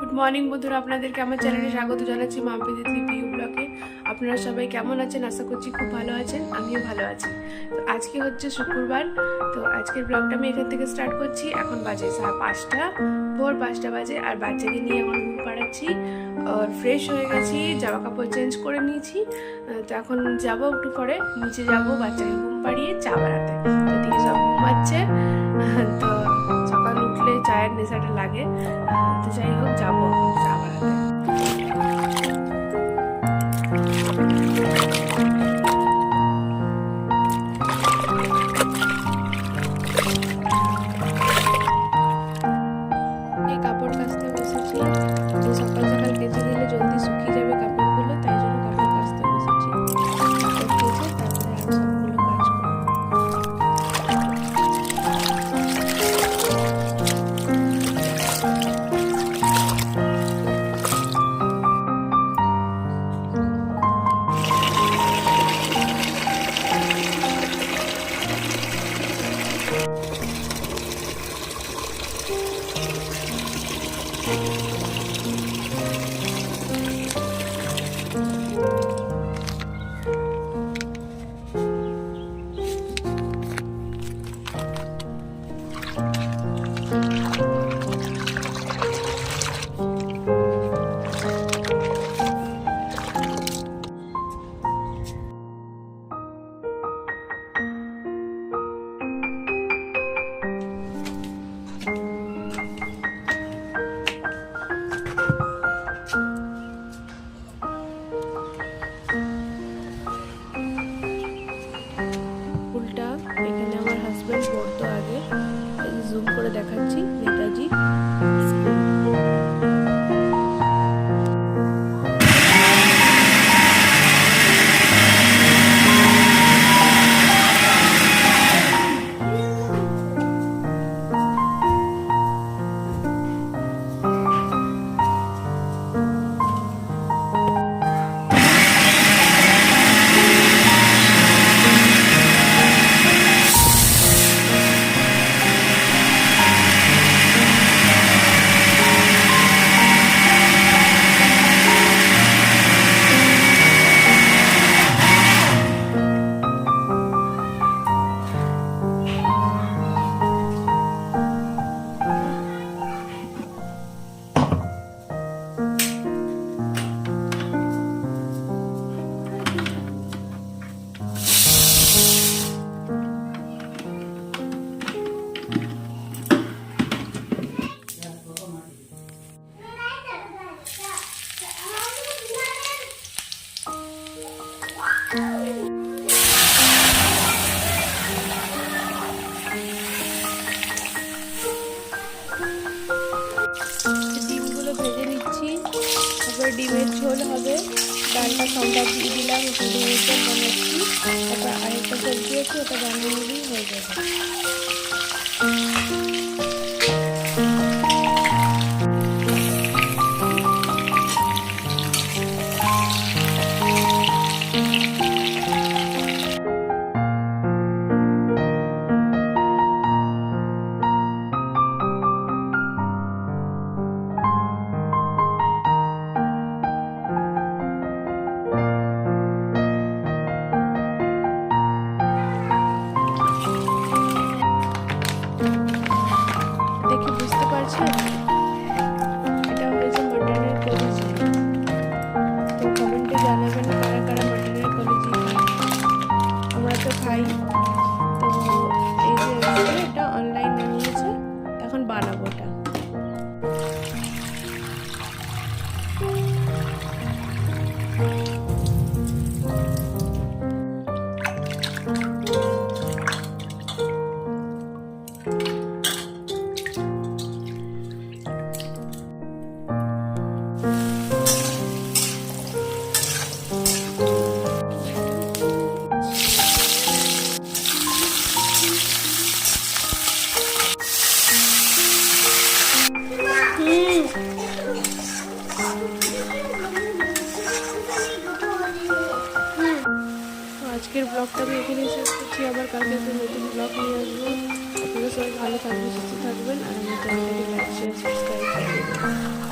Good morning বন্ধুরা, আপনাদেরকে আমার চ্যানেলে স্বাগত জানাচ্ছি মাম্পি দিদি ব্লগে আপনারা সবাই কেমন আছেন? আশা করছি খুব ভালো আছেন, আমিও ভালো আছি। তো আজকে হচ্ছে শুক্রবার, তো আজকের ব্লগটা আমি এখান থেকে স্টার্ট করছি। এখন বাজে সাড়ে পাঁচটা, ভোর পাঁচটা বাজে, আর বাচ্চাকে নিয়ে এখন ঘুম পাড়াচ্ছি। আর ফ্রেশ হয়ে গেছি, জামা কাপড় চেঞ্জ করে নিয়েছি। তো এখন যাব একটু পরে, নিচে যাব বাচ্চাকে ঘুম পাড়িয়ে চা বানাতে। দিয়ে সব ঘুমাচ্ছে। তো চায়ের নেশাটা লাগে। তো যাই হোক যাব চা জুম ডালটা সম্বাদ দিয়ে দিলাম, একটু দিয়ে বানাচ্ছি। ওটা আরেকটা সবজি দিয়েছি ওটা বানিয়ে নিলেই হয়ে যাবে। আমরা তো খাই তো এই যে এসছে, এটা আমি এখানেই শেষ করছি। আবার কালকে একটা নতুন ব্লগ নিয়ে আসব। আপনারা সবাই ভালো থাকবেন, সুস্থ থাকবেন, আর আমার চ্যানেলটাকে লাইক শেয়ার সাবস্ক্রাইব করে দেবেন।